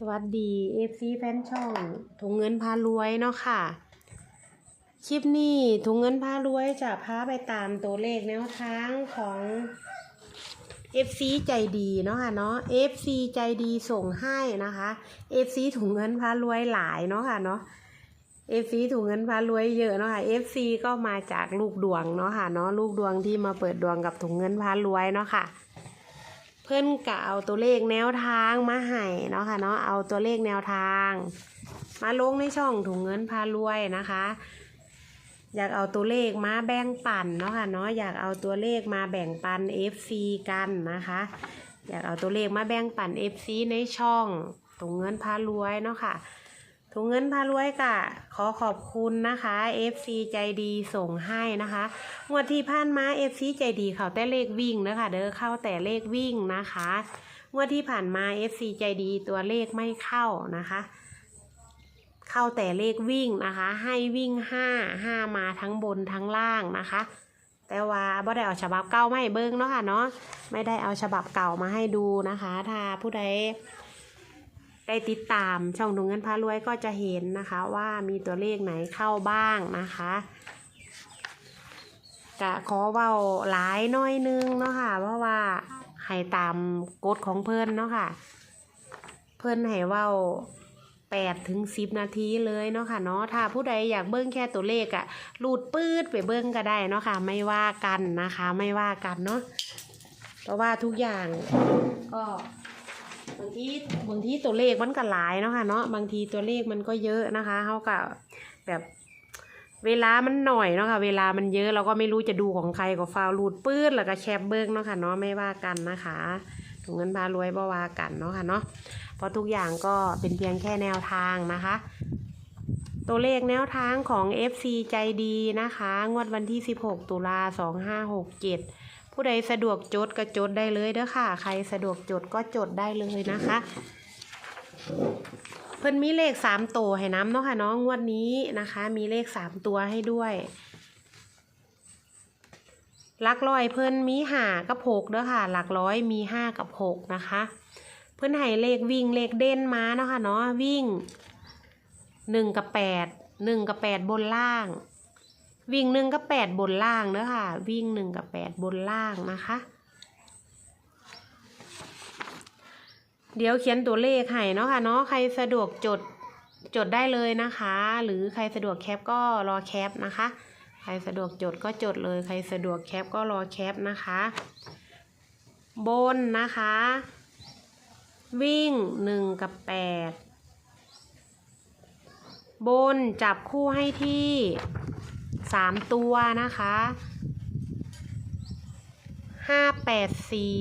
สวัสดี FC แฟนช่องถุงเงินพารวยเนาะค่ะ คลิปนี้ถุงเงินพารวยจะพาไปตามตัวเลขแนวทางของ FC ใจดีเนาะค่ะเนาะ FC ใจดีส่งให้นะคะ FC ถุงเงินพารวยหลายเนาะค่ะเนาะ FC ถุงเงินพารวยเยอะเนาะค่ะ FC ก็มาจากลูกดวงเนาะค่ะเนาะลูกดวงที่มาเปิดดวงกับถุงเงินพารวยเนาะค่ะ เพื่อนกะเอาตัวเลขแนวทางมาให้เนาะค่ะเนาะเอาตัวเลขแนวทาง มาลงในช่องถุงเงินพารวยนะคะ อยากเอาตัวเลขมาแบ่งปันเนาะค่ะเนาะอยากเอาตัวเลขมาแบ่งปัน FC กันนะคะ อยากเอาตัวเลขมาแบ่งปัน FC ในช่องถุงเงินพารวยเนาะค่ะ ถุงเงินพารวยกะ ขอขอบคุณนะคะ FC ใจดีส่งให้นะคะงวดที่ผ่านมาเอฟซีใจดีเขาแต่เลขวิ่งนะคะ เด้อเข้าแต่เลขวิ่งนะคะงวดที่ผ่านมาเอฟซีใจดีตัวเลขไม่เข้านะคะ เข้าแต่เลขวิ่งนะคะ ให้วิ่งห้าห้ามาทั้งบนทั้งล่างนะคะแต่ว่าบ่ได้เอาฉบับเก่ามาให้เบิ้งเนาะค่ะเนาะไม่ได้เอาฉบับเก่ามาให้ดูนะคะ ถ้าผู้ใด ได้ติดตามช่องดวงเงินพารวยก็จะเห็นนะคะว่ามีตัวเลขไหนเข้าบ้างนะคะกะขอเว้าหลายน้อยนึงเนาะค่ะ เพราะว่าให้ตามกฎของเพิ่อนเนาะค่ะ เพิ่อนให้เว้าแปดถึงสิบนาทีเลยเนาะค่ะเนาะถ้าผู้ใดอยากเบิ้งแค่ตัวเลขอะลูดปืดไปเบิ้งก็ได้เนาะค่ะ ไม่ว่ากันนะคะ ไม่ว่ากันเนาะเพราะว่าทุกอย่างก็ บางทีบางทีตัวเลขมันก็หลายเนาะค่ะเนาะบางทีตัวเลขมันก็เยอะนะคะเขาก็แบบเวลามันหน่อยเนาะค่ะเวลามันเยอะเราก็ไม่รู้จะดูของใครก็ฟาวรูดปื้ดแล้วก็แคบเบิ้งเนาะค่ะเนาะไม่ว่ากันนะคะถุงเงินพารวยบ่ว่ากันเนาะค่ะเนาะเพราะทุกอย่างก็เป็นเพียงแค่แนวทางนะคะ ตัวเลขแนวทางของ FC ใจดีนะคะ งวดวันที่ 16 ตุลา2567 ผู้ใดสะดวกจดก็จดได้เลยเด้อค่ะ ใครสะดวกจดก็จดได้เลยนะคะ เพิ่นมีเลขสามตัวให้น้ำเนาะค่ะเนาะงวดนี้นะคะ มีเลขสามตัวให้ด้วยหลักร้อยเพิ่นมีห้ากับหกเด้อค่ะ หลักร้อยมีห้ากับหกนะคะ เพิ่นให้เลขวิ่งเลขเด่นมาเนาะค่ะเนาะวิ่งหนึ่งกับแปดหนึ่งกับแปดบนล่าง วิ่งหนึ่งกับแปดบนล่างเด้อค่ะ วิ่งหนึ่งกับแปดบนล่างนะคะ เดี๋ยวเขียนตัวเลขให้เนาะค่ะเนาะใครสะดวกจดจดได้เลยนะคะ หรือใครสะดวกแคปก็รอแคปนะคะ ใครสะดวกจดก็จดเลย ใครสะดวกแคปก็รอแคปนะคะ บนนะคะ วิ่งหนึ่งกับแปดบนจับคู่ให้ที่ สามตัวนะคะห้าแปดสี่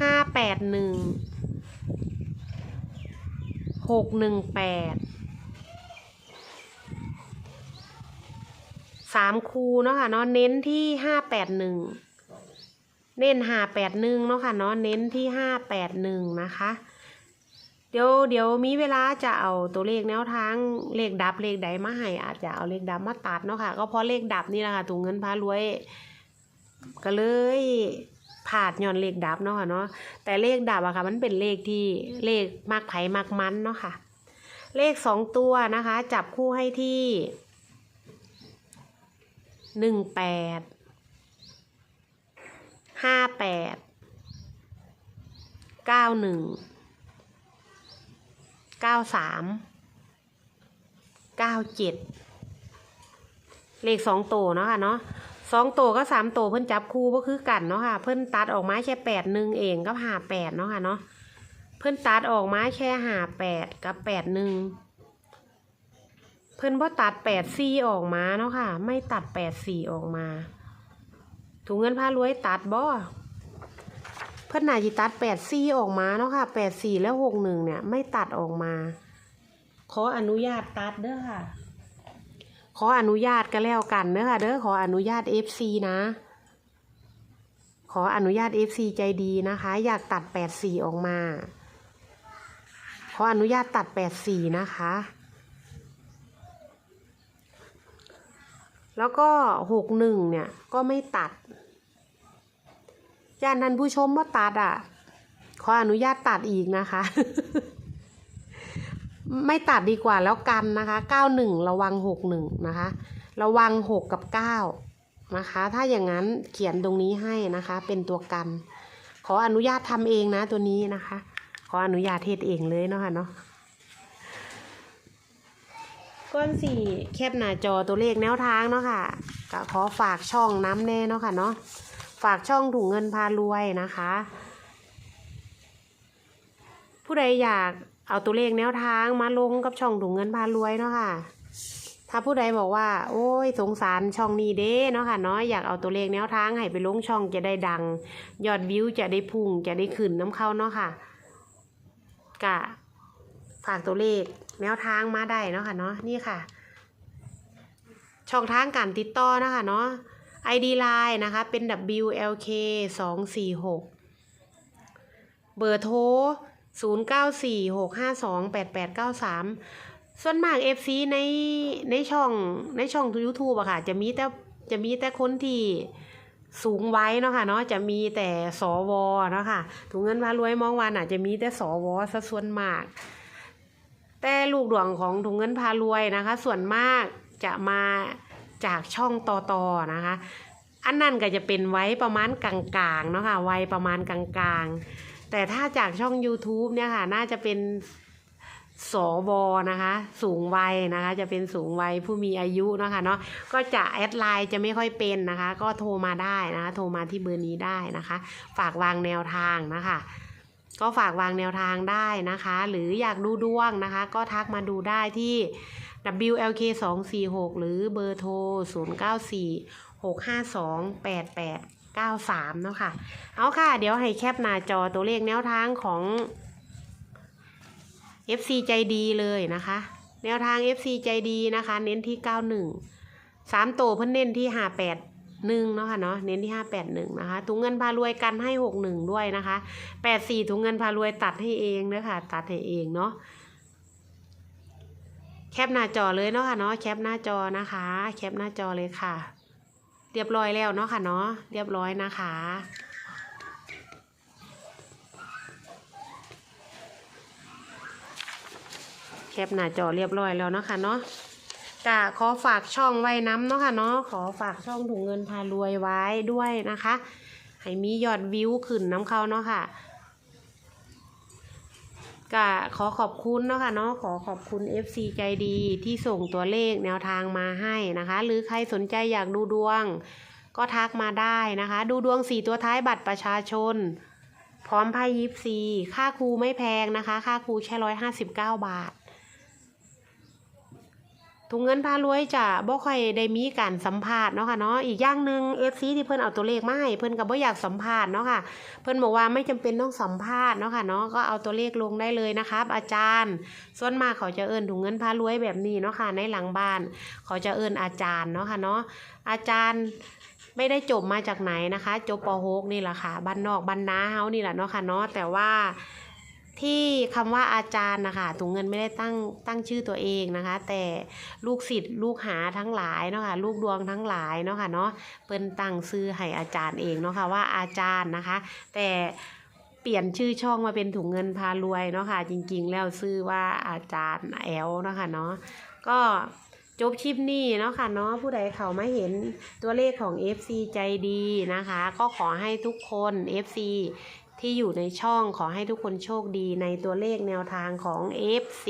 ห้าแปดหนึ่งหกหนึ่งแปดสามคูเนาะค่ะเนาะเน้นที่ห้าแปดหนึ่งเน้นห้าแปดหนึ่งเนาะค่ะเนาะเน้นที่ห้าแปดหนึ่งนะคะ เดี๋ยวเดี๋ยวมีเวลาจะเอาตัวเลขแนวทางเลขดับเลขใดมาให้อาจจะเอาเลขดับมาตัดเนาะค่ะ ก็เพราะเลขดับนี่แหละค่ะถุงเงินพารวย ก็เลยผาดย่อนเลขดับเนาะค่ะเนาะแต่เลขดับอะค่ะ มันเป็นเลขที่เลขมากไผ่มากมันเนาะค่ะ เลขสองตัวนะคะ จับคู่ให้ที่หนึ่งแปดห้าแปดเก้าหนึ่ง เก้าสามเก้าเจ็ดเลขสองตัวเนาะค่ะเนาะสองตัวก็สามตัวเพิ่นจับคู่ก็คือกันเนาะค่ะ เพิ่นตัดออกมาแค่แปดหนึ่งเองก็หาแปดเนาะค่ะเนาะเพิ่นตัดออกมาแค่หาแปดกับแปดหนึ่งเพิ่นบ่ตัดแปดสี่ออกมาเนาะค่ะ ไม่ตัดแปดสี่ออกมาถุงเงินผ้ารวยตัดบ่ เพิ่อนน่าจะตัดแปดสี่ออกมาเนาะค่ะแปดสี่แล้วหกหนึ่งเนี่ย ไม่ตัดออกมา ขออนุญาตตัดเด้อค่ะ ขออนุญาตก็แล้วกันเด้อค่ะเด้อขออนุญาต FC นะ ขออนุญาต FC ใจดีนะคะ อยากตัด84ออกมา ขออนุญาตตัด84นะคะแล้วก็61เนี่ยก็ไม่ตัด ย่านนั้นผู้ชมว่าตัดอะ ขออนุญาตตัดอีกนะคะ ไม่ตัดดีกว่าแล้วกันนะคะ91ระวัง61นะคะ ระวัง6กับ9นะคะ ถ้าอย่างนั้นเขียนตรงนี้ให้นะคะ เป็นตัวกัน ขออนุญาตทำเองนะตัวนี้นะคะ ขออนุญาตเทศเองเลยเนาะค่ะเนาะก้อนสี่แคปหน้าจอตัวเลขแนวทางเนาะค่ะก็ขอฝากช่องน้ำแน่เนาะค่ะเนาะ ฝากช่องถุงเงินพารวยนะคะ ผู้ใดอยากเอาตัวเลขแนวทางมาลงกับช่องถุงเงินพารวยเนาะค่ะ ถ้าผู้ใดบอกว่า โอ้ยสงสารช่องนี้เด้เนาะค่ะเนาะอยากเอาตัวเลขแนวทางให้ไปลงช่องจะได้ดัง ยอดวิวจะได้พุ่งจะได้ขึ้นน้ำเข้าเนาะค่ะกะฝากตัวเลขแนวทางมาได้เนาะค่ะเนาะนี่ค่ะ ช่องทางการติดต่อนะคะเนาะ ID Line นะคะ เป็น WLK 2 4 6เบอร์โทร 0 9 4 6 5 2 8 8 9 3 ส่วนมาก FC ในในช่องในช่อง YouTube อะค่ะ จะมีแต่จะมีแต่คนที่สูงไว้เนาะค่ะเนาะจะมีแต่สวอเนาะค่ะถุงเงินพารวยมองวันอาจจะมีแต่สวอซะส่วนมาก แต่ลูกดวงของถุงเงินพารวยนะคะ ส่วนมากจะมา จากช่องต่อต่อๆนะคะ อันนั้นก็จะเป็นไว้ประมาณกลางๆเนาะค่ะไว้ประมาณกลางๆ แต่ถ้าจากช่อง YouTube เนี่ยค่ะ น่าจะเป็นสวนะคะ สูงวัยนะคะ จะเป็นสูงวัยผู้มีอายุเนาะคะเนาะก็จะแอดไลน์จะไม่ค่อยเป็นนะคะ ก็โทรมาได้นะคะ โทรมาที่เบอร์นี้ได้นะคะ ฝากวางแนวทางนะคะ ก็ฝากวางแนวทางได้นะคะ หรืออยากดูดวงนะคะ ก็ทักมาดูได้ที่ WLK 2 4 6หรือเบอร์โทร 0 9 4 6 5 2 8 8 9 3เนาะค่ะ เอาค่ะ เดี๋ยวให้แคปหน้าจอตัวเลขแนวทางของ FC ใจดีเลยนะคะ แนวทาง FC ใจดีนะคะ เน้นที่ 91 3 โตเพิ่นเน้นที่ 58หนึ่งเนาะค่ะเนาะเน้นที่ห้าแปดหนึ่งนะคะถุงเงินพารวยกันให้หกหนึ่งด้วยนะคะแปดสี่ถุงเงินพารวยตัดให้เองเด้อค่ะตัดให้เองเนาะ แคปหน้าจอเลยเนาะค่ะเนาะแคปหน้าจอนะคะ แคปหน้าจอเลยค่ะ เรียบร้อยแล้วเนาะค่ะเนาะเรียบร้อยนะคะแคปหน้าจอเรียบร้อยแล้วเนาะค่ะเนาะกะขอฝากช่องไว้น้ำเนาะค่ะเนาะขอฝากช่องถุงเงินพารวยไว้ด้วยนะคะ ให้มียอดวิวขึ้นน้ำเขาเนาะค่ะ ก็ขอขอบคุณเนาะค่ะเนาะขอขอบคุณ FC ใจดีที่ส่งตัวเลขแนวทางมาให้นะคะ หรือใครสนใจอยากดูดวง ก็ทักมาได้นะคะ ดูดวงสี่ตัวท้ายบัตรประชาชน พร้อมไพ่ยิปซีค่าครูไม่แพงนะคะ ค่าครูแค่ร้อยห้าสิบเก้าบาท ถุงเงินพารวยจะบ่ค่อยได้มีการสัมภาษณ์เนาะค่ะเนาะอีกอย่างหนึ่งเอฟซีที่เพิ่นเอาตัวเลขมาให้เพิ่นก็บ่อยากสัมภาษณ์เนาะค่ะ เพิ่นบอกว่าไม่จำเป็นต้องสัมภาษณ์เนาะค่ะเนาะก็เอาตัวเลขลงได้เลยนะครับ อาจารย์ ส่วนมากเขาจะเอิ้นถุงเงินพารวยแบบนี้เนาะค่ะในหลังบ้าน เขาจะเอิ้นอาจารย์เนาะค่ะเนาะอาจารย์ไม่ได้จบมาจากไหนนะคะ จบป .6 นี่แหละค่ะบ้านนอกบ้านนาเฮานี่แหละเนาะค่ะเนาะแต่ว่า ที่คำว่าอาจารย์นะคะถุงเงินไม่ได้ตั้งตั้งชื่อตัวเองนะคะ แต่ลูกศิษย์ลูกหาทั้งหลายเนาะค่ะลูกดวงทั้งหลายเนาะค่ะเนาะเปิ้นตั้งชื่อให้อาจารย์เองเนาะค่ะว่าอาจารย์นะคะ แต่เปลี่ยนชื่อช่องมาเป็นถุงเงินพารวยเนาะค่ะจริงๆ แล้วชื่อว่าอาจารย์แอลเนาะค่ะเนาะก็จบคลิปนี้เนาะค่ะเนาะผู้ใดเขามาเห็นตัวเลขของ FC ใจดีนะคะ ก็ขอให้ทุกคน FC ที่อยู่ในช่องขอให้ทุกคนโชคดีในตัวเลขแนวทางของ FC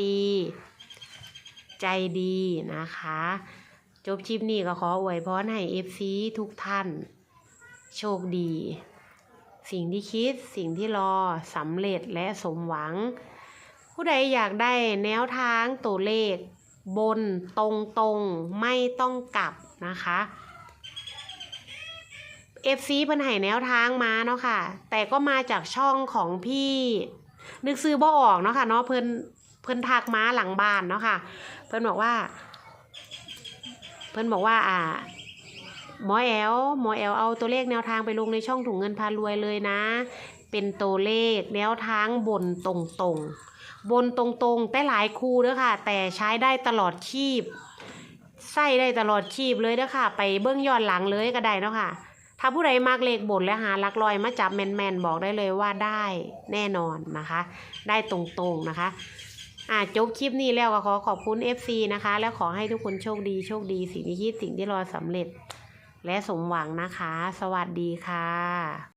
ใจดีนะคะ จบคลิปนี้ก็ขออวยพรให้ FC ทุกท่าน โชคดี สิ่งที่คิดสิ่งที่รอสำเร็จและสมหวัง ผู้ใดอยากได้แนวทางตัวเลขบนตรงตรงๆไม่ต้องกลับนะคะ เอฟซีเพิ่นให้แนวทางมาเนาะค่ะ แต่ก็มาจากช่องของพี่ นึกซื้อบ่ออกเนาะค่ะเนาะเพิ่นเพิ่นทักมาหลังบ้านเนาะค่ะ เพิ่นบอกว่า เพิ่นบอกว่า อ่าหมอแอลหมอแอลเอาตัวเลขแนวทางไปลงในช่องถุงเงินพารวยเลยนะ เป็นตัวเลขแนวทางบนตรงๆ บนตรงๆ แต่หลายคู่เด้อค่ะ แต่ใช้ได้ตลอดชีพใส่ได้ตลอดชีพเลยเด้อค่ะ ไปเบื้องย้อนหลังเลยก็ได้เนาะค่ะ ถ้าผู้ใดมากเลขบนและหาลักลอยมาจับแมนๆบอกได้เลยว่าได้แน่นอนนะคะ ได้ตรงๆนะคะอ่าจบคลิปนี้แล้วก็ขอขอบคุณ FC นะคะ แล้วขอให้ทุกคนโชคดีโชคดีสิ่งที่คิดสิ่งที่รอสำเร็จ และสมหวังนะคะ สวัสดีค่ะ